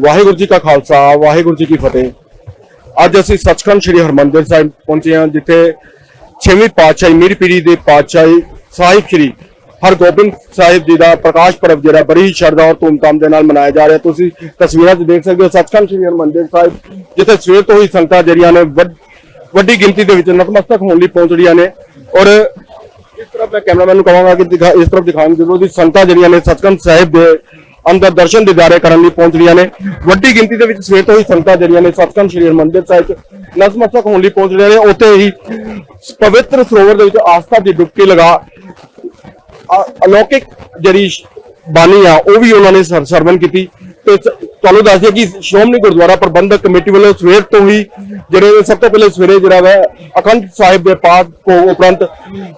ਵਾਹਿਗੁਰੂ ਜੀ ਕਾ ਖਾਲਸਾ, ਵਾਹਿਗੁਰੂ ਜੀ ਕੀ ਫਤਿਹ। ਅੱਜ ਅਸੀਂ ਸੱਚਖੰਡ ਸ੍ਰੀ ਹਰਮੰਦਰ ਸਾਹਿਬ ਪਹੁੰਚੇ ਹਾਂ, ਜਿੱਥੇ ਛੇਵੀਂ ਪਾਤਸ਼ਾਹੀ, ਮੀਰ ਪੀਰੀ ਦੇ ਪਾਤਸ਼ਾਹੀ ਸਾਹਿਬ ਸ੍ਰੀ ਹਰਗੋਬਿੰਦ ਸਾਹਿਬ ਜੀ ਦਾ ਪ੍ਰਕਾਸ਼ ਪੁਰਬ ਜਿਹੜਾ ਬੜੀ ਸ਼ਰਧਾ ਔਰ ਧੂਮਧਾਮ ਦੇ ਨਾਲ ਮਨਾਇਆ ਜਾ ਰਿਹਾ। ਤੁਸੀਂ ਤਸਵੀਰਾਂ 'ਚ ਦੇਖ ਸਕਦੇ ਹੋ ਸੱਚਖੰਡ ਸ੍ਰੀ ਹਰਮੰਦਰ ਸਾਹਿਬ, ਜਿੱਥੇ ਸਵੇਰ ਤੋਂ ਹੀ ਸੰਗਤਾਂ ਜਿਹੜੀਆਂ ਨੇ ਵੱਡ- ਵੱਡੀ ਗਿਣਤੀ ਦੇ ਵਿੱਚ ਨਤਮਸਤਕ ਹੋਣ ਲਈ ਪਹੁੰਚ ਰਹੀਆਂ ਨੇ। ਔਰ ਇਸ ਤਰ੍ਹਾਂ ਮੈਂ ਕੈਮਰਾਮੈਨ ਨੂੰ ਕਹਾਂਗਾ ਕਿ ਇਸ ਤਰਫ ਦਿਖਾਉਣ ਜਦੋਂ ਦੀ ਸੰਗਤਾਂ ਜਿਹੜੀਆਂ ਨੇ ਸੱਚਖੰਡ ਸਾਹਿਬ ਦੇ ਅੰਦਰ ਦਰਸ਼ਨ ਦਿਦਾਰੇ ਕਰਨ ਲਈ ਪਹੁੰਚ ਰਹੀਆਂ ਨੇ। ਵੱਡੀ ਗਿਣਤੀ ਦੇ ਵਿੱਚ ਸਵੇਰ ਤੋਂ ਹੀ ਸੰਗਤਾਂ ਜਿਹੜੀਆਂ ਨੇ ਸੱਚਖੰਡ ਸ੍ਰੀ ਹਰਿਮੰਦਰ ਸਾਹਿਬ 'ਚ ਨਤਮਸਤਕ ਹੋਣ ਲਈ ਪਹੁੰਚ ਰਹੀਆਂ ਨੇ। ਉੱਥੇ ਹੀ ਪਵਿੱਤਰ ਸਰੋਵਰ ਦੇ ਵਿੱਚ ਆਸਥਾ ਦੀ ਡੁਬਕੀ ਲਗਾ ਅਲੌਕਿਕ ਜਿਹੜੀ ਬਾਣੀ ਆ, ਉਹ ਵੀ ਉਹਨਾਂ ਨੇ ਸਰ- ਸਰਵਣ ਕੀਤੀ। ਤੇ ਤੁਹਾਨੂੰ ਦੱਸ ਦਈਏ ਕਿ ਸ਼੍ਰੋਮਣੀ ਗੁਰਦੁਆਰਾ ਪ੍ਰਬੰਧਕ ਕਮੇਟੀ ਵੱਲੋਂ ਸਵੇਰ ਤੋਂ ਹੀ ਜਿਹੜੇ ਸਭ ਤੋਂ ਪਹਿਲੇ ਸਵੇਰੇ ਜਿਹੜਾ ਵਾ ਅਖੰਡ ਸਾਹਿਬ ਦੇ ਪਾਠ ਤੋਂ ਉਪਰੰਤ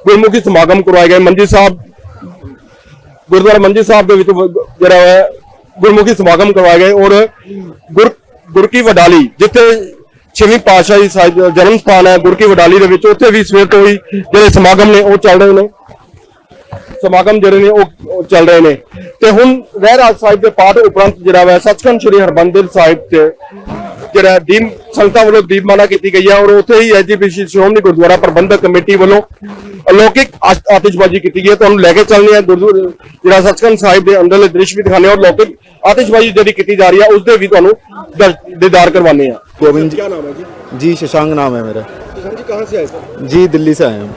ਗੁਰਮੁਖੀ ਸਮਾਗਮ ਕਰਵਾਏ ਗਏ। ਮੰਜੀ ਸਾਹਿਬ ਗੁਰਦੁਆਰਾ ਮੰਜੀ ਸਾਹਿਬ ਦੇ ਵਿੱਚ ਜਿਹੜਾ ਹੈ, ਗੁਰਮੁਖੀ ਸਮਾਗਮ ਕਰਵਾਏ ਗਏ ਔਰ ਗੁਰ, ਗੁਰਕੀ ਵਡਾਲੀ, ਜਿੱਥੇ ਛੇਵੀਂ ਪਾਤਸ਼ਾਹੀ ਸਾਹਿਬ ਦਾ ਜਨਮ ਸਥਾਨ ਹੈ, ਗੁਰਕੀ ਵਡਾਲੀ ਦੇ ਵਿੱਚ, ਉੱਥੇ ਵੀ ਸਵੇਰ ਤੋਂ ਹੀ ਜਿਹੜੇ ਸਮਾਗਮ ਨੇ, ਉਹ ਚੱਲ ਰਹੇ ਨੇ। ਸਮਾਗਮ ਜਿਹੜੇ ਨੇ, ਉਹ ਚੱਲ ਰਹੇ ਨੇ। ਤੇ ਹੁਣ ਰਹਿਰਾਜ ਸਾਹਿਬ ਦੇ ਪਾਠ ਉਪਰੰਤ ਜਿਹੜਾ ਵਾ, ਸੱਚਖੰਡ ਸ੍ਰੀ ਹਰਬੰਦਰ ਸਾਹਿਬ ਤੇ ਜਿਹੜਾ ਦੀਪ ਸੰਗਤਾਂ ਵੱਲੋਂ ਦੀਪਮਾਲਾ ਕੀਤੀ ਗਈ ਹੈ ਔਰ ਉੱਥੇ ਹੀ ਐਜੀਪੀਸੀ ਸ਼੍ਰੋਮਣੀ ਗੁਰਦੁਆਰਾ ਪ੍ਰਬੰਧਕ ਕਮੇਟੀ ਵੱਲੋਂ ਅਲੌਕਿਕ ਆਤ- ਆਤਿਸ਼ਬਾਜ਼ੀ ਕੀਤੀ ਗਈ ਹੈ ਤੁਹਾਨੂੰ ਲੈ ਕੇ ਚੱਲਦੇ ਹਾਂ ਗੁਰਦੁਆਰਾ ਜਿਹੜਾ ਸੱਚਖੰਡ ਸਾਹਿਬ ਦੇ ਅੰਦਰਲੇ ਦ੍ਰਿਸ਼ ਵੀ ਦਿਖਾਣੇ ਔਰ ਲੌਕਿਕ ਆਤਿਸ਼ਬਾਜ਼ੀ ਜਿਹੜੀ ਕੀਤੀ ਜਾ ਰਹੀ ਹੈ ਉਸ ਦੇ ਵੀ ਤੁਹਾਨੂੰ ਦਰ- ਦੀਦਾਰ ਕਰਵਾਉਂਦੇ ਹਾਂ गोविंद जी क्या नाम है जी जी शशांक नाम है मेरा किसान जी कहाँ से आए सर जी दिल्ली से आए हम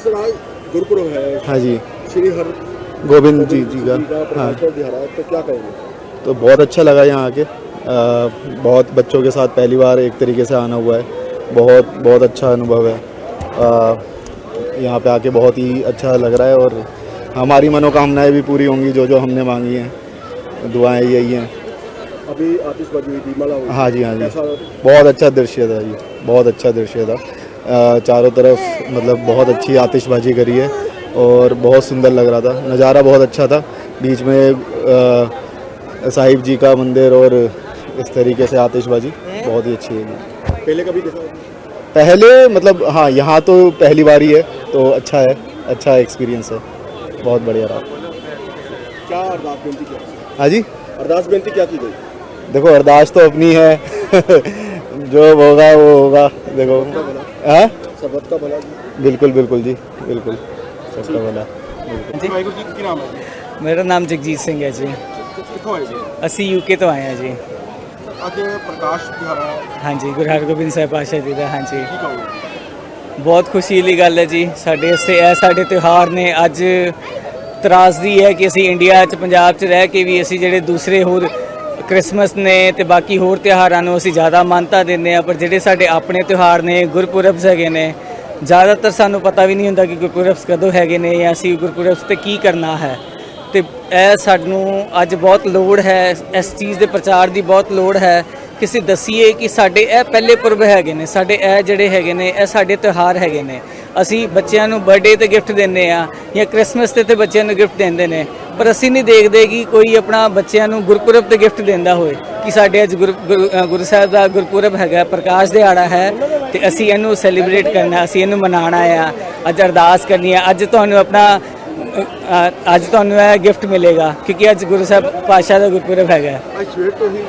सर आज गुरुपुरब है हाँ जी श्री हर गोविंद जी जी का हाँ दिहाड़ा तो क्या कहेंगे तो बहुत अच्छा लगा यहाँ आके आ, बहुत बच्चों के साथ पहली बार एक तरीके से आना हुआ है। बहुत बहुत अच्छा अनुभव है। यहाँ पे आके बहुत ही अच्छा लग रहा है और हमारी मनोकामनाएँ भी पूरी होंगी जो जो हमने मांगी हैं। दुआएँ यही हैं। अभी आतिशबाजी हुई दीपमाला हुई हाँ जी हाँ जी। बहुत अच्छा दृश्य था ये। बहुत अच्छा दृश्य था। चारों तरफ़ मतलब बहुत अच्छी आतिशबाजी करी है और बहुत सुंदर लग रहा था। नज़ारा बहुत अच्छा था। बीच में साहिब जी का मंदिर और इस तरीके से आतिशबाजी। बहुत ही अच्छी है। पहले कभी देखा? पहले मतलब हाँ यहाँ तो पहली बार ही है तो अच्छा है अच्छा एक्सपीरियंस है। बहुत बढ़िया रहा। क्या अरदास बेनती क्या? हाँ जी? अरदास बेनती क्या की गई? देखो अरदास तो अपनी है। जो होगा वो होगा। देखो। हाँ? भला बिल्कुल बिल्कुल जी। बिल्कुल। सबका भला। मेरा नाम जगजीत सिंह है जी। असं यूके तो आए हैं जी। ਅੱਜ ਪ੍ਰਕਾਸ਼ ਦਿਹਾੜਾ ਹਾਂਜੀ ਗੁਰੂ ਹਰਗੋਬਿੰਦ ਸਾਹਿਬ ਪਾਤਸ਼ਾਹ ਜੀ ਦਾ ਹਾਂਜੀ। ਕੀ ਕਹੋਗੇ? ਬਹੁਤ ਖੁਸ਼ੀ ਦੀ ਗੱਲ ਹੈ ਜੀ ਸਾਡੇ ਵਾਸਤੇ ਇਹ ਸਾਡੇ ਤਿਉਹਾਰ ਨੇ ਅੱਜ ਤਰਾਸਦੀ ਹੈ ਕਿ ਅਸੀਂ ਇੰਡੀਆ 'ਚ ਪੰਜਾਬ 'ਚ ਰਹਿ ਕੇ ਵੀ ਅਸੀਂ ਜਿਹੜੇ ਦੂਸਰੇ ਹੋਰ ਕ੍ਰਿਸਮਸ ਨੇ ਤੇ ਬਾਕੀ ਹੋਰ ਤਿਉਹਾਰਾਂ ਨੂੰ ਅਸੀਂ ਜ਼ਿਆਦਾ ਮਾਨਤਾ ਦਿੰਦੇ ਆ ਪਰ ਜਿਹੜੇ ਸਾਡੇ ਆਪਣੇ ਤਿਉਹਾਰ ਨੇ ਗੁਰਪੁਰਬ ਹੈਗੇ ਨੇ ਜ਼ਿਆਦਾਤਰ ਸਾਨੂੰ ਪਤਾ ਵੀ ਨਹੀਂ ਹੁੰਦਾ ਕਿ ਗੁਰਪੁਰਬ ਕਦੋਂ ਹੈਗੇ ਨੇ ਜਾਂ ਅਸੀਂ ਗੁਰਪੁਰਬ ਤੇ ਕੀ ਕਰਨਾ ਹੈ। ਤੇ ਇਹ ਸਾਨੂੰ ਅੱਜ ਬਹੁਤ ਲੋੜ ਹੈ, ਇਸ ਚੀਜ਼ ਦੇ ਪ੍ਰਚਾਰ ਦੀ ਬਹੁਤ ਲੋੜ ਹੈ ਕਿਸੇ ਅਸੀਂ ਦਸੀਏ ਕਿ ਸਾਡੇ ਇਹ ਪਹਿਲੇ ਪੁਰਬ ਹੈਗੇ ਨੇ, ਸਾਡੇ ਇਹ ਜਿਹੜੇ ਹੈਗੇ ਨੇ ਇਹ ਸਾਡੇ ਤਿਉਹਾਰ ਹੈਗੇ ਨੇ। ਅਸੀਂ ਬੱਚਿਆਂ ਨੂੰ ਬਰਥਡੇ ਤੇ ਗਿਫਟ ਦਿੰਦੇ ਆ ਜਾਂ ਕ੍ਰਿਸਮਸ ਤੇ ਤੇ ਬੱਚਿਆਂ ਨੂੰ ਗਿਫਟ ਦਿੰਦੇ ਨੇ, ਪਰ ਅਸੀਂ ਨਹੀਂ ਦੇਖਦੇ ਕਿ ਕੋਈ ਆਪਣਾ ਬੱਚਿਆਂ ਨੂੰ ਗੁਰਪੁਰਬ ਤੇ ਗਿਫਟ ਦਿੰਦਾ ਹੋਵੇ ਕਿ ਸਾਡੇ ਅੱਜ ਗੁਰੂ, ਗੁਰੂ- ਗੁਰੂ ਸਾਹਿਬ ਦਾ ਗੁਰਪੁਰਬ ਹੈਗਾ, ਪ੍ਰਕਾਸ਼ ਦਿਹਾੜਾ ਹੈ ਤੇ ਅਸੀਂ ਇਹਨੂੰ ਸੈਲੀਬ੍ਰੇਟ ਕਰਨਾ, ਅਸੀਂ ਇਹਨੂੰ ਮਨਾਉਣਾ ਆ। ਅੱਜ ਅਰਦਾਸ ਕਰਨੀ ਆ, ਅੱਜ ਤੁਹਾਨੂੰ ਆਪਣਾ ਅੱਜ ਤੁਹਾਨੂੰ ਇਹ ਗਿਫਟ ਮਿਲੇਗਾ ਕਿਉਂਕਿ ਅੱਜ ਗੁਰੂ ਸਾਹਿਬ ਪਾਤਸ਼ਾਹ ਦਾ ਗੁਰਪੁਰਬ ਹੈਗਾ। ਅੱਜ ਸਵੇਰ ਤੋਂ ਹੀ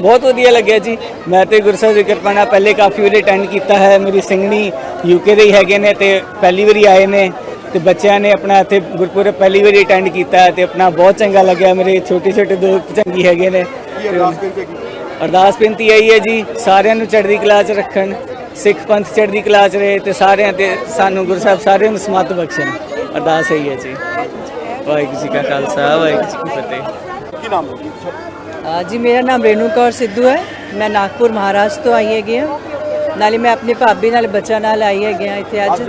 ਬਹੁਤ ਵਧੀਆ ਲੱਗਿਆ ਜੀ। ਮੈਂ ਤੇ ਗੁਰਸਾਹਿਬ ਦੀ ਕਿਰਪਾ ਨਾਲ ਪਹਿਲੇ ਕਾਫੀ ਵਾਰੀ ਅਟੈਂਡ ਕੀਤਾ ਹੈ। ਮੇਰੀ ਸਿੰਘਣੀ ਯੂਕੇ ਦੇ ਹੀ ਹੈਗੇ ਨੇ ਤੇ ਪਹਿਲੀ ਵਾਰੀ ਆਏ ਨੇ ਤੇ ਬੱਚਿਆਂ ਨੇ ਆਪਣਾ ਇੱਥੇ ਗੁਰਪੁਰਬ ਪਹਿਲੀ ਵਾਰੀ ਅਟੈਂਡ ਕੀਤਾ ਤੇ ਆਪਣਾ ਬਹੁਤ ਚੰਗਾ ਲੱਗਿਆ। ਮੇਰੇ ਛੋਟੇ ਛੋਟੇ ਦੋਸਤ ਚੰਗੀ ਹੈਗੇ ਨੇ। ਅਰਦਾਸ ਬੇਨਤੀ ਆਈ ਹੈ ਜੀ ਸਾਰਿਆਂ ਨੂੰ ਚੜ੍ਹਦੀ ਕਲਾ 'ਚ ਰੱਖਣ ਸਿੱਖ ਪੰਥ ਚੜ੍ਹਦੀ ਕਲਾ 'ਚ ਰਹੇ ਤੇ ਸਾਰਿਆਂ ਤੇ ਸਾਨੂੰ ਗੁਰੂ ਸਾਹਿਬ ਸਾਰਿਆਂ ਨੂੰ ਸਮਤ ਬਖਸ਼ਣ। ਅਰਦਾਸ ਹੈ ਹੈ ਜੀ। ਵਾਹਿਗੁਰੂ ਜੀ ਕਾ ਖਾਲਸਾ ਵਾਹਿਗੁਰੂ ਜੀ ਕੀ ਫਤਿਹ। ਕੀ ਨਾਮ ਹੈ ਜੀ? ਮੇਰਾ ਨਾਮ ਰੇਨੂ ਕੌਰ ਸਿੱਧੂ ਹੈ। ਮੈਂ ਨਾਗਪੁਰ ਮਹਾਰਾਸ਼ਟਰ ਤੋਂ ਆਈ ਹੈਗੀ ਹਾਂ। ਨਾਲੇ ਮੈਂ ਆਪਣੀ ਭਾਬੀ ਨਾਲ ਬੱਚਾ ਨਾਲ ਆਈ ਹੈਗੀ ਹਾਂ ਇੱਥੇ ਅੱਜ।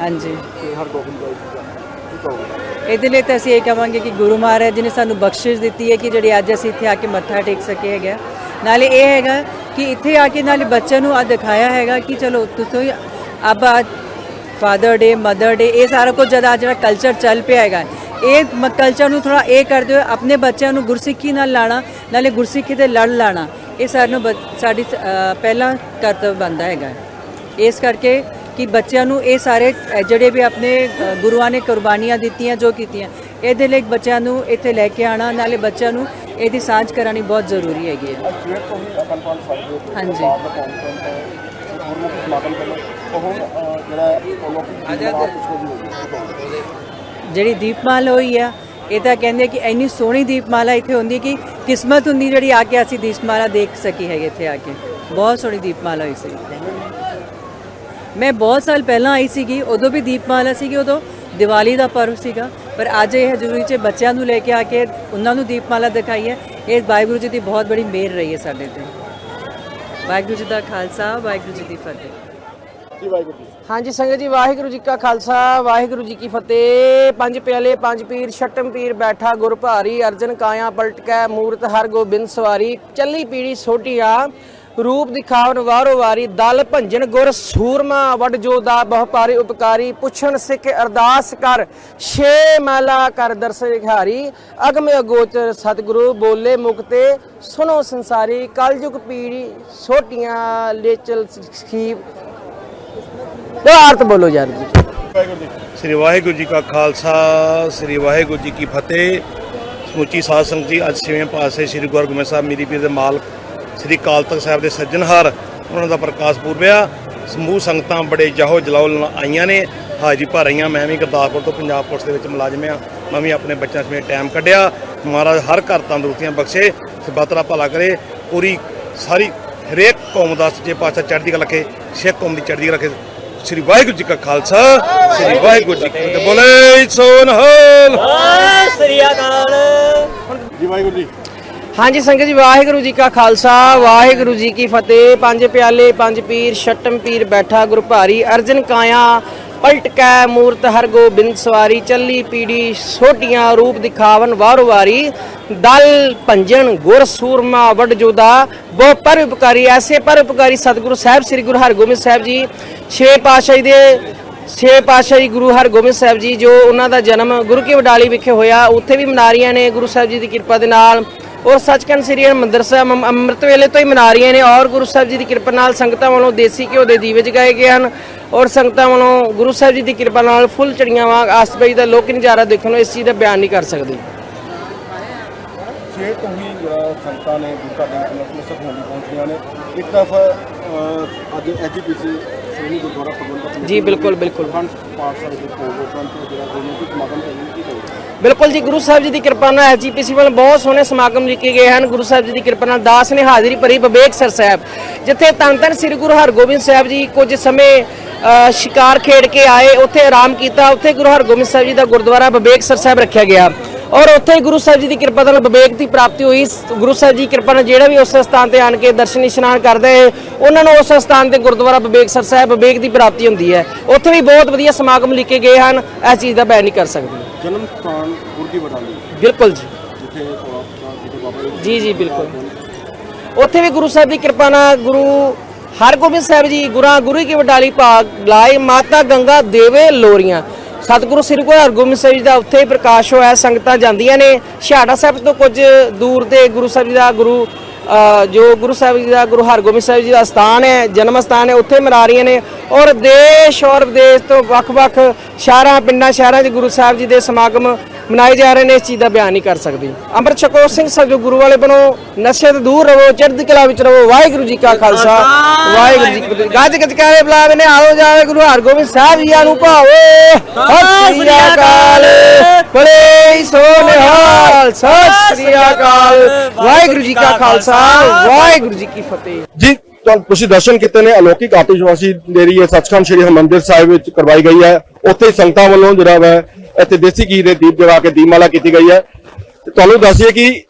ਹਾਂਜੀ। ਤੇ ਹਰਗੋਬਿੰਦ ਸਾਹਿਬ ਜੀ ਕੀ ਕਹੋਗੇ? ਇਹਦੇ ਲਈ ਤਾਂ ਅਸੀਂ ਇਹ ਕਹਾਂਗੇ ਕਿ ਗੁਰੂ ਮਹਾਰਾਜ ਜੀ ਨੇ ਸਾਨੂੰ ਬਖਸ਼ਿਸ਼ ਦਿੱਤੀ ਹੈ ਕਿ ਜਿਹੜੇ ਅੱਜ ਅਸੀਂ ਇੱਥੇ ਆ ਕੇ ਮੱਥਾ ਟੇਕ ਸਕੇ ਹੈਗਾ ਨਾਲੇ ਇਹ ਹੈਗਾ ਕਿ ਇੱਥੇ ਆ ਕੇ ਨਾਲੇ ਬੱਚਿਆਂ ਨੂੰ ਆ ਦਿਖਾਇਆ ਹੈਗਾ ਕਿ ਚਲੋ ਤੁਸੀਂ ਅਬ ਫਾਦਰ ਡੇ ਮਦਰ ਡੇ ਇਹ ਸਾਰਾ ਕੁਝ ਜਦ ਜਿਹੜਾ ਕਲਚਰ ਚੱਲ ਪਿਆ ਹੈਗਾ ਇਹ ਕਲਚਰ ਨੂੰ ਥੋੜਾ ਇਹ ਕਰਦੇ ਹੋਏ ਆਪਣੇ ਬੱਚਿਆਂ ਨੂੰ ਗੁਰਸਿੱਖੀ ਨਾਲ ਲਾਣਾ ਨਾਲੇ ਗੁਰਸਿੱਖੀ ਦੇ ਲੜ ਲਾਣਾ ਇਹ ਸਾਨੂੰ ਬ- ਸਾਡੀ ਅ, ਪਹਿਲਾ ਕਰਤੱਵ ਬਣਦਾ ਹੈਗਾ। ਇਸ ਕਰਕੇ ਕਿ ਬੱਚਿਆਂ ਨੂੰ ਇਹ ਸਾਰੇ ਜਿਹੜੇ ਵੀ ਆਪਣੇ ਗੁਰੂਆਂ ਨੇ ਕੁਰਬਾਨੀਆਂ ਦਿੱਤੀਆਂ ਜੋ ਕੀਤੀਆਂ ਇਹਦੇ ਲਈ ਬੱਚਿਆਂ ਨੂੰ ਇੱਥੇ ਲੈ ਕੇ ਆਣਾ ਨਾਲੇ ਬੱਚਿਆਂ ਨੂੰ ਇਹਦੀ ਸਾਂਝ ਕਰਾਣੀ ਬਹੁਤ ਜ਼ਰੂਰੀ ਹੈਗੀ ਹੈ। ਹਾਂਜੀ। ਜਿਹੜੀ ਦੀਪਮਾਲਾ ਹੋਈ ਆ ਇਹ ਤਾਂ ਕਹਿੰਦੇ ਕਿ ਇੰਨੀ ਸੋਹਣੀ ਦੀਪਮਾਲਾ ਇੱਥੇ ਹੁੰਦੀ ਕਿ ਕਿਸਮਤ ਹੁੰਦੀ ਜਿਹੜੀ ਆ ਕੇ ਅਸੀਂ ਦੀਪਮਾਲਾ ਦੇਖ ਸਕੀ ਹੈਗੇ ਇੱਥੇ ਆ ਕੇ। ਬਹੁਤ ਸੋਹਣੀ ਦੀਪਮਾਲਾ ਹੋਈ ਸੀ। ਮੈਂ ਬਹੁਤ ਸਾਲ ਪਹਿਲਾਂ ਆਈ ਸੀਗੀ ਉਦੋਂ ਵੀ ਦੀਪਮਾਲਾ ਸੀਗੀ ਉਦੋਂ ਦੀਵਾਲੀ ਦਾ ਪਰਵ ਸੀਗਾ ਪਰ ਅੱਜ ਇਹ ਜ਼ਰੂਰੀ ਚ ਬੱਚਿਆਂ ਨੂੰ ਲੈ ਕੇ ਆ ਕੇ ਉਹਨਾਂ ਨੂੰ ਦੀਪਮਾਲਾ ਦਿਖਾਈ ਹੈ ਇਹ ਵਾਹਿਗੁਰੂ ਜੀ ਦੀ ਬਹੁਤ ਬੜੀ ਮਿਹਰ ਰਹੀ ਹੈ ਸਾਡੇ ਤੇ। ਵਾਹਿਗੁਰੂ ਜੀ ਦਾ ਖਾਲਸਾ ਵਾਹਿਗੁਰੂ ਜੀ ਦੀ ਫਤਿਹ। ਜੀ ਵਾਹਿਗੁਰੂ ਜੀ? ਹਾਂਜੀ ਸੰਗਤ ਜੀ ਵਾਹਿਗੁਰੂ ਜੀ ਕਾ ਖਾਲਸਾ ਵਾਹਿਗੁਰੂ ਜੀ ਕੀ ਫਤਿਹ। ਪੰਜ ਪਿਆਲੇ ਪੰਜ ਪੀਰ ਛਟਮ ਪੀਰ ਬੈਠਾ ਗੁਰ ਭਾਰੀ ਅਰਜਨ ਕਾਇਆ ਪਲਟ ਕੈ ਮੂਰਤ ਹਰ ਗੋਬਿੰਦ ਸਵਾਰੀ ਚੱਲੀ ਪੀੜੀ ਸੋਟੀਆਂ ਰੂਪ ਦਿਖਾਵਨ ਵਾਰੋ ਵਾਰੀ ਦਲ ਭੰਜਨ ਗੁਰ ਸੂਰਮਾ ਵਡ ਜੋਦਾ ਬਹੁ ਪਾਰੀ ਉਪਕਾਰੀ ਪੁੱਛਣ ਸਿੱਖ ਅਰਦਾਸ ਕਰ। ਛੇ ਮਾਲਾ ਕਰ ਦਰਸ ਵਿਖਾਰੀ ਅਗਮ ਅਗੋਚਰ ਸਤਿਗੁਰੂ ਬੋਲੇ ਮੁਕਤੇ ਸੁਨੋ ਸੰਸਾਰੀ, ਕਲਯੁਗ ਪੀੜੀ, ਸੋਟੀਆਂ ਲੇਚਲ ਖੀਬ ਤੇ ਆਰਤ ਬੋਲੋ ਯਾਰ ਜੀ। ਸ੍ਰੀ ਵਾਹਿਗੁਰੂ ਜੀ ਕਾ ਖਾਲਸਾ, ਸ੍ਰੀ ਵਾਹਿਗੁਰੂ ਜੀ ਕੀ ਫਤਿਹ। ਸਮੁੱਚੀ ਸਾਧ ਸੰਗਤ ਜੀ, ਅੱਜ ਛੇਵੇਂ ਪਾਸੇ ਸ੍ਰੀ ਗੁਰੂ ਗੋਬਿੰਦ ਸਾਹਿਬ, ਮੇਰੀ ਪੀਰ ਦੇ ਮਾਲਕ ਸ੍ਰੀ ਅਕਾਲ ਤਖਤ ਸਾਹਿਬ ਦੇ ਸੱਜਣਹਾਰ ਉਹਨਾਂ ਦਾ ਪ੍ਰਕਾਸ਼ ਪੁਰਬ ਆ। ਸਮੂਹ ਸੰਗਤਾਂ ਬੜੇ ਜਾਹੋ ਜਲਾਲ ਨਾਲ ਆਈਆਂ ਨੇ। ਹਾਜ਼ਰੀ ਭਰ ਰਹੀਆਂ ਮੈਂ ਵੀ ਗੁਰਦਾਸਪੁਰ ਤੋਂ ਪੰਜਾਬ ਪੁਲਿਸ ਦੇ ਵਿੱਚ ਮੁਲਾਜ਼ਮ ਆ। ਮੈਂ ਵੀ ਆਪਣੇ ਬੱਚਿਆਂ ਸਮੇਤ ਟਾਈਮ ਕੱਢਿਆ। ਮਹਾਰਾਜ ਹਰ ਘਰ ਤੰਦਰੁਸਤੀਆਂ ਬਖਸ਼ੇ ਸਬਤਰਾ ਭਲਾ ਕਰੇ। ਪੂਰੀ ਸਾਰੀ ਹਰੇਕ ਕੌਮ ਦਾ ਸੱਚੇ ਪਾਤਸ਼ਾਹ ਚੜ੍ਹਦੀ ਕਲਾ ਰੱਖੇ ਸਿੱਖ ਕੌਮ ਦੀ ਚੜ੍ਹਦੀ ਕਲਾ ਰੱਖੇ। ਸ੍ਰੀ ਵਾਹਿਗੁਰੂ ਜੀ ਕਾ ਖਾਲਸਾ ਸ੍ਰੀ ਵਾਹਿਗੁਰੂ ਜੀ ਕੀ ਫਤਿਹ। ਬੋਲੇ ਸੋਨਹਾਲ। ਜੀ ਵਾਹਿਗੁਰੂ ਜੀ। ਹਾਂਜੀ, ਸੰਗਤ ਜੀ, ਵਾਹਿਗੁਰੂ ਜੀ ਕਾ ਖਾਲਸਾ, ਵਾਹਿਗੁਰੂ ਜੀ ਕੀ ਫਤਿਹ। ਪੰਜ ਪਿਆਲੇ, ਪੰਜ ਪੀਰ, ਛਟਮ ਪੀਰ ਬੈਠਾ ਗੁਰ ਭਾਰੀ ਅਰਜਨ ਕਾਇਆ, ਪਲਟ ਕੈ ਮੂਰਤ ਹਰ ਗੋਬਿੰਦ ਸਵਾਰੀ, ਚੱਲੀ ਪੀੜੀ ਛੋਟੀਆਂ ਰੂਪ ਦਿਖਾਵਨ ਵਾਰ ਵਾਰੀ। ਦਲ ਭੰਜਨ ਗੁਰ ਸੂਰਮਾ ਵਡ ਜੋਦਾ, ਬਹੁ ਪਰ ਉਪਕਾਰੀ, ਐਸੇ ਪਰ ਉਪਕਾਰੀ ਸਤਿਗੁਰੂ ਸਾਹਿਬ, ਸ੍ਰੀ ਗੁਰੂ ਹਰਗੋਬਿੰਦ ਸਾਹਿਬ ਜੀ। ਛੇ ਪਾਤਸ਼ਾਹੀ ਦੇ, ਛੇ ਪਾਤਸ਼ਾਹੀ ਗੁਰੂ ਹਰਗੋਬਿੰਦ ਸਾਹਿਬ ਜੀ, ਜੋ ਉਹਨਾਂ ਦਾ ਜਨਮ ਗੁਰੂ ਕੀ ਵਡਾਲੀ ਵਿਖੇ ਹੋਇਆ, ਉੱਥੇ ਵੀ ਮਨਾ ਰਹੀਆਂ ਨੇ ਗੁਰੂ ਸਾਹਿਬ ਜੀ ਦੀ ਕਿਰਪਾ ਦੇ ਨਾਲ। ਔਰ ਸੱਚਖੰਡ ਸ੍ਰੀ ਹਰਿਮੰਦਰ ਸਾਹਿਬ ਅੰਮ੍ਰਿਤ ਵੇਲੇ ਤੋਂ ਹੀ ਮਨਾ ਰਹੀਆਂ ਨੇ। ਔਰ ਗੁਰੂ ਸਾਹਿਬ ਜੀ ਦੀ ਕਿਰਪਾ ਨਾਲ ਸੰਗਤਾਂ ਵੱਲੋਂ ਦੇਸੀ ਘਿਓ ਦੇ ਦੀਵੇ ਜਗਾਏ ਗਏ ਹਨ ਔਰ ਸੰਗਤਾਂ ਵੱਲੋਂ ਗੁਰੂ ਸਾਹਿਬ ਜੀ ਦੀ ਕਿਰਪਾ ਨਾਲ ਫੁੱਲ ਚੜੀਆਂ ਵਾਂਗ ਆਸਪਈ ਦਾ ਲੋਕ ਨਜ਼ਾਰਾ ਦੇਖਣ ਨੂੰ ਇਸ ਚੀਜ਼ ਦਾ ਬਿਆਨ ਨਹੀਂ ਕਰ ਸਕਦੇ। ਸਵੇਰ ਤੋਂ ਹੀ ਜਿਹੜਾ ਸੰਗਤਾਂ ਨੇ ਗੁਰੂ ਘਰ ਦੇ ਵਿੱਚ ਨਤਮਸਤਕ ਹੋਣ ਪਹੁੰਚੀਆਂ ਨੇ। ਇੱਕ ਤਰਫ ਅੱਜ ਐਜੀਪੀਸੀ ਸ਼੍ਰੇਣੀ ਗੁਰਦੁਆਰਾ ਪ੍ਰਬੰਧਕ ਕਮੇਟੀ ਜੀ, ਬਿਲਕੁਲ, ਬਿਲਕੁਲ। ਬਿਲਕੁਲ ਜੀ ਗੁਰੂ ਸਾਹਿਬ ਜੀ ਦੀ ਕਿਰਪਾ ਨਾਲ ਐਜੀਪੀਸੀ ਵੱਲ ਬਹੁਤ ਸੋਹਣੇ ਸਮਾਗਮ ਲਿਖੇ ਗਏ ਹਨ। ਗੁਰੂ ਸਾਹਿਬ ਜੀ ਦੀ ਕਿਰਪਾ ਨਾਲ ਦਾਸ ਨੇ ਹਾਜ਼ਰੀ ਭਰੀ ਬਬੇਕਸਰ ਸਾਹਿਬ ਜਿੱਥੇ ਧੰਨ ਧੰਨ ਸ੍ਰੀ ਗੁਰੂ ਹਰਗੋਬਿੰਦ ਸਾਹਿਬ ਜੀ ਕੁਝ ਸਮੇਂ ਸ਼ਿਕਾਰ ਖੇਡ ਕੇ ਆਏ ਉੱਥੇ ਆਰਾਮ ਕੀਤਾ। ਉੱਥੇ ਗੁਰੂ ਹਰਗੋਬਿੰਦ ਸਾਹਿਬ ਜੀ ਦਾ ਗੁਰਦੁਆਰਾ ਬਬੇਕਸਰ ਸਾਹਿਬ ਰੱਖਿਆ ਗਿਆ। ਔਰ ਉੱਥੇ ਹੀ ਗੁਰੂ ਸਾਹਿਬ ਜੀ ਦੀ ਕਿਰਪਾ ਨਾਲ ਵਿਵੇਕ ਦੀ ਪ੍ਰਾਪਤੀ ਹੋਈ। ਗੁਰੂ ਸਾਹਿਬ ਜੀ ਦੀ ਕਿਰਪਾ ਨਾਲ ਜਿਹੜਾ ਵੀ ਉਸ ਸਥਾਨ ਤੇ ਆਣ ਕੇ ਦਰਸ਼ਨ ਇਸ਼ਨਾਨ ਕਰਦੇ ਹੈ ਉਹਨਾਂ ਨੂੰ ਉਸ ਸਥਾਨ ਤੇ ਗੁਰਦੁਆਰਾ ਵਿਵੇਕਸਰ ਸਾਹਿਬ ਵਿਵੇਕ ਦੀ ਪ੍ਰਾਪਤੀ ਹੁੰਦੀ ਹੈ। ਉੱਥੇ ਵੀ ਬਹੁਤ ਵਧੀਆ ਸਮਾਗਮ ਲਿਖੇ ਗਏ ਹਨ ਇਸ ਚੀਜ਼ ਦਾ ਬਿਆਨ ਨਹੀਂ ਕਰ ਸਕਦੇ। ਜਨਮ ਸਥਾਨ ਗੁਰੂ ਕੀ ਵਡਾਲੀ ਬਿਲਕੁਲ ਜੀ। ਜੀ ਜੀ ਬਿਲਕੁਲ। ਉੱਥੇ ਵੀ ਗੁਰੂ ਸਾਹਿਬ ਦੀ ਕਿਰਪਾ ਨਾਲ ਗੁਰੂ ਹਰਗੋਬਿੰਦ ਸਾਹਿਬ ਜੀ ਗੁਰਾਂ ਗੁਰੂ ਕੀ ਵਡਾਲੀ ਭਾਗ ਲਾਏ ਮਾਤਾ ਗੰਗਾ ਦੇਵੇ ਲੋਰੀਆਂ। ਸਤਿਗੁਰੂ ਸ੍ਰੀ ਗੁਰੂ ਹਰਗੋਬਿੰਦ ਸਾਹਿਬ ਜੀ ਦਾ ਉੱਥੇ ਹੀ ਪ੍ਰਕਾਸ਼ ਹੋਇਆ, ਸੰਗਤਾਂ ਜਾਂਦੀਆਂ ਨੇ। ਛਾੜਾ ਸਾਹਿਬ ਤੋਂ ਕੁਝ ਦੂਰ ਤੇ ਗੁਰੂ ਸਾਹਿਬ ਜੀ ਦਾ ਗੁਰੂ ਜੋ ਗੁਰੂ ਸਾਹਿਬ ਜੀ ਦਾ, ਗੁਰੂ ਹਰਗੋਬਿੰਦ ਸਾਹਿਬ ਜੀ ਦਾ ਸਥਾਨ ਹੈ, ਜਨਮ ਸਥਾਨ ਹੈ, ਉੱਥੇ ਮਨਾ ਰਹੀਆਂ ਨੇ। ਔਰ ਦੇਸ਼ ਔਰ ਵਿਦੇਸ਼ ਤੋਂ ਵੱਖ-ਵੱਖ ਸ਼ਹਿਰਾਂ, ਪਿੰਡਾਂ, ਸ਼ਹਿਰਾਂ 'ਚ ਗੁਰੂ ਸਾਹਿਬ ਜੀ ਦੇ ਸਮਾਗਮ ਮਨਾਏ ਜਾ ਰਹੇ ਨੇ ਇਸ ਚੀਜ਼ ਦਾ ਬਿਆਨ ਨਹੀਂ ਕਰ ਸਕਦੀ। ਅੰਮ੍ਰਿਤ ਛਕੋ ਸਿੰਘ ਸਾਹਿਬ ਜੋ ਗੁਰੂ ਵਾਲੇ ਬਣੋ ਨਸ਼ੇ ਤੋਂ ਦੂਰ ਰਹੋ ਚੜ੍ਹਦੀ ਕਲਾ ਵਿੱਚ ਰਹੋ। ਵਾਹਿਗੁਰੂ ਜੀ ਕਾ ਖਾਲਸਾ ਵਾਹਿਗੁਰੂ ਜੀ ਕੀ ਫਤਿਹ। ਗੱਜ ਗੱਜ ਕਰੇ ਬੁਲਾਵੇ ਨੇ ਆਓ ਜਾਵੇ ਗੁਰੂ ਹਰਗੋਬਿੰਦ ਸਾਹਿਬ ਜੀ ਨੂੰ ਭਾਵੇ। ਸਤਿ ਸ੍ਰੀ ਅਕਾਲ। ਬੜੇ ਸੋਨਿਹਾਲ ਸਤਿ ਸ੍ਰੀ ਅਕਾਲ। ਵਾਹਿਗੁਰੂ ਜੀ ਕਾ ਖਾਲਸਾ ਵਾਹਿਗੁਰੂ ਜੀ ਕੀ ਫਤਿਹ। ਜੀ ਤੁਹਾਨੂੰ ਤੁਸੀਂ ਦਰਸ਼ਨ ਕੀਤੇ ਨੇ ਅਲੌਕਿਕ ਆਤਿਸ਼ਬਾਜ਼ੀ ਜਿਹੜੀ ਹੈ। ਸੱਚਖੰਡ ਸ੍ਰੀ ਹਰਿਮੰਦਰ ਸਾਹਿਬ ਵਿੱਚ ਕਰਵਾਈ ਗਈ ਹੈ। ਉੱਥੇ ਹੀ ਸੰਗਤਾਂ ਵੱਲੋਂ ਜਿਹੜਾ ਵਾ ਇੱਥੇ ਦੇਸੀ ਘੀ ਦੇ ਦੀਪ ਜਗਾ ਕੇ ਦੀਪਮਾਲਾ ਕੀਤੀ ਗਈ ਹੈ ਤੇ ਤੁਹਾਨੂੰ ਦੱਸੀਏ ਕਿ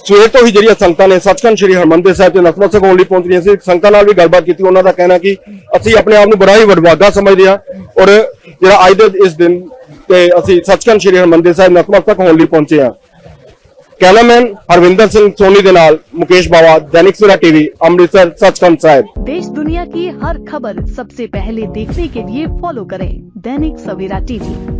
ਸਵੇਰ ਤੋਂ ਹੀ ਜਿਹੜੀਆਂ ਸੰਗਤਾਂ ਨੇ ਸੱਚਖੰਡ ਸ੍ਰੀ ਹਰਿਮੰਦਰ ਸਾਹਿਬ ਤੇ ਨਤਮਸਤਕ ਹੋਣ ਲਈ ਪਹੁੰਚ ਰਹੀਆਂ ਸੀ ਸੰਗਤਾਂ ਨਾਲ ਵੀ ਗੱਲਬਾਤ ਕੀਤੀ ਉਹਨਾਂ ਦਾ ਕਹਿਣਾ ਕਿ ਅਸੀਂ ਆਪਣੇ ਆਪ ਨੂੰ ਬੜਾ ਹੀ ਵਡਵਾਗਾ ਸਮਝਦੇ ਹਾਂ ਔਰ ਜਿਹੜਾ ਅੱਜ ਦੇ ਇਸ ਦਿਨ ਤੇ ਅਸੀਂ ਸੱਚਖੰਡ ਸ੍ਰੀ ਹਰਿਮੰਦਰ ਸਾਹਿਬ ਨਤਮਸਤਕ ਹੋਣ ਲਈ ਪਹੁੰਚੇ ਹਾਂ ਕੈਮਰਾਮੈਨ ਹਰਵਿੰਦਰ ਸਿੰਘ ਸੋਨੀ ਦੇ ਨਾਲ ਮੁਕੇਸ਼ ਬਾਵਾ ਦੈਨਿਕ ਸਵੇਰਾ ਟੀਵੀ ਅੰਮ੍ਰਿਤਸਰ ਸੱਚਖੰਡ ਸਾਹਿਬ देश दुनिया की हर खबर सबसे पहले देखने के लिए फॉलो करें दैनिक सवेरा टीवी